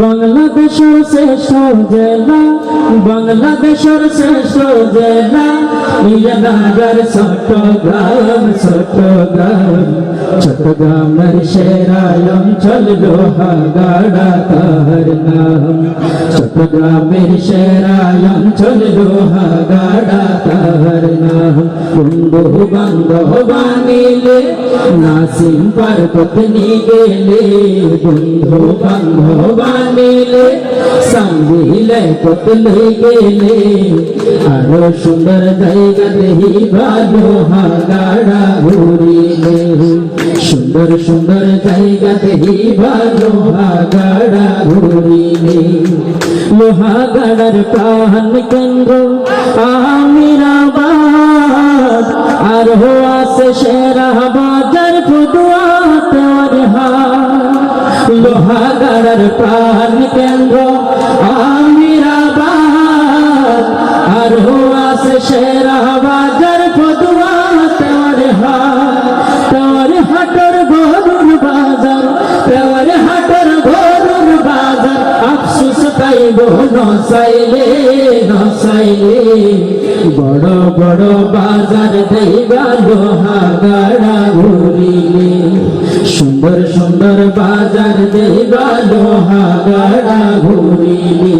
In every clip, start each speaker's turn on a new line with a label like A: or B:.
A: বাংলাদেশের শ্রেষ্ঠ জেলা, বাংলাদেশের শ্রেষ্ঠ জেলা ইয়ানগর চট্টগ্রাম চট্টগ্রাম চট্টগ্রামের সেরা অঞ্চল লোহাগাড়া তার নাম। চট্টগ্রামের সেরা অঞ্চল লোহাগাড়া তার নাম। বন্ধু বান্ধব বানিলে নাসিম পার পত্নী গেলে বন্ধু বান্ধব বানিলে সঙ্গিলে পত্নী গেলে। আরও সুন্দর জায়গা দেহি ভালো হাগাড়া ঘুরিলে। সুন্দর সুন্দর জায়গা দেহি ভালো হাগাড়া ঘুরিলে। লোহাগাড়ার প্রাণ কেন্দ্র, আমিরাবাদ আর হো আছে সেরা বাজার ফুটুয়াতে অরহা। লোহাগাড়ার প্রাণ কেন্দ্র আমিরাবাদ। আর হো আছে সেরা পাইব নসাইলে নসাইলে বড় বড় বাজার দেইবা লোহাগাড়া ঘুরিলে। সুন্দর সুন্দর বাজার দেইবা লোহাগাড়া ঘুরিলে।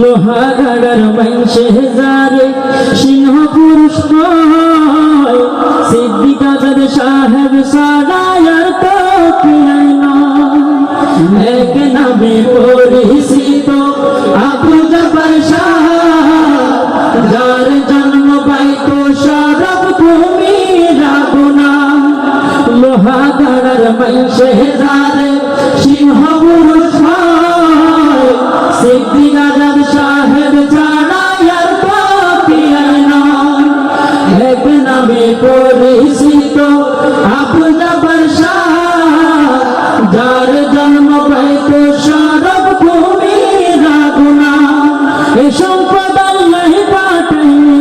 A: লোহাগাড়ার মাইসে যারে সিংহ পুরুষ নয় সিদ্দিকাজার সাহেব সারায়ার তো এক নামে পরিচিত যারে সিংহ পুরুষ সিদ্ধি রাজার সাহেব ছাড়াইয়ার পাপিয়ার নয় এক নামে পরিচিত জবর শাহ যার জন্ম পাইত সরব ভূমি রাগুনা এ সম্পদ আল্লাহ পাঠাইয়ে,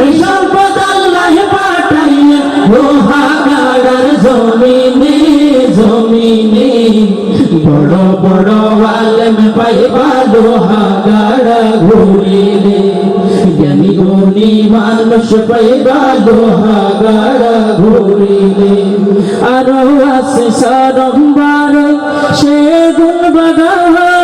A: এ সম্পদ আল্লাহ পাঠাইয়ে জমিনে আলেম পাইবা লোহাগাড়া ঘুরিলে জ্ঞানী গুণী মানুষ পাইবা লোহাগাড়া ঘুরিলে আরও আছে সারম্বার, সে গুণ বাগান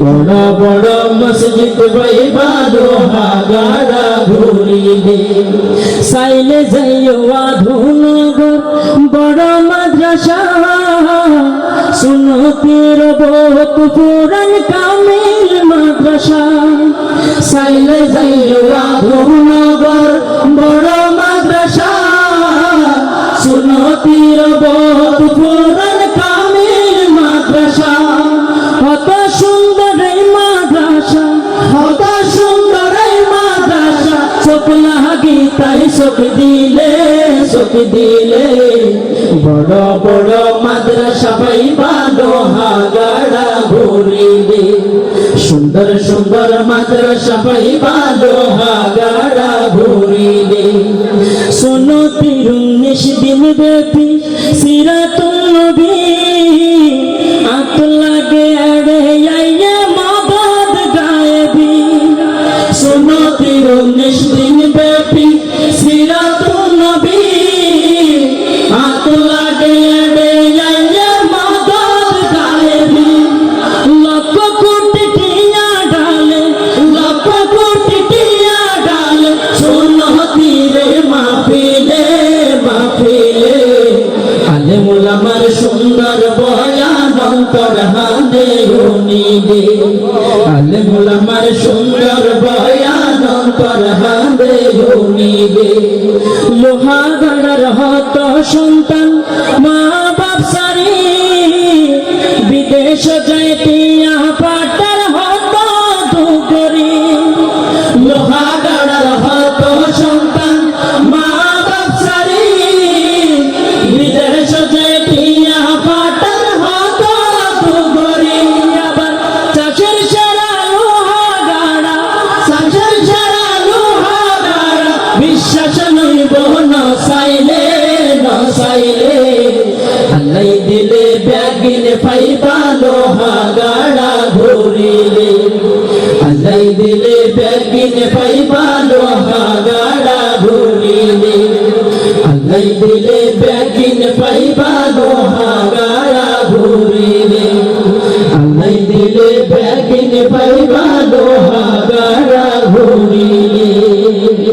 A: বড় বড় মসজিদ পাইবা লোহাগাড়া ঘুরিবে সাইলে যাইও আধুনগর, বড় মাদ্রাসা। পীর বহুত পুরান কামিল মাদ্রাসা। সাইলে যাইও আধুনগর, বড় তাই চোখ দিলে চোখ দিলে। বড় বড় মাদ্রাসা পাইবা লোহাগাড়া ঘুরিলে সুন্দর সুন্দর মাদ্রাসা পাইবা লোহাগাড়া ঘুরিলে শোনো তিরুন্নিশ দিন ব্যাপী কান্দে সুন্দর বয়ান পরহাদে লোহাগড়ার হত সন্তান মা বাপ সারি বিদেশ যাইতে পাইবা লোহা গাড়া ঘুরিলে হাজাই দিলে ব্যাগিন পাইবা লোহা গাড়া ঘুরিলে হাজাই দিলে ব্যাগিন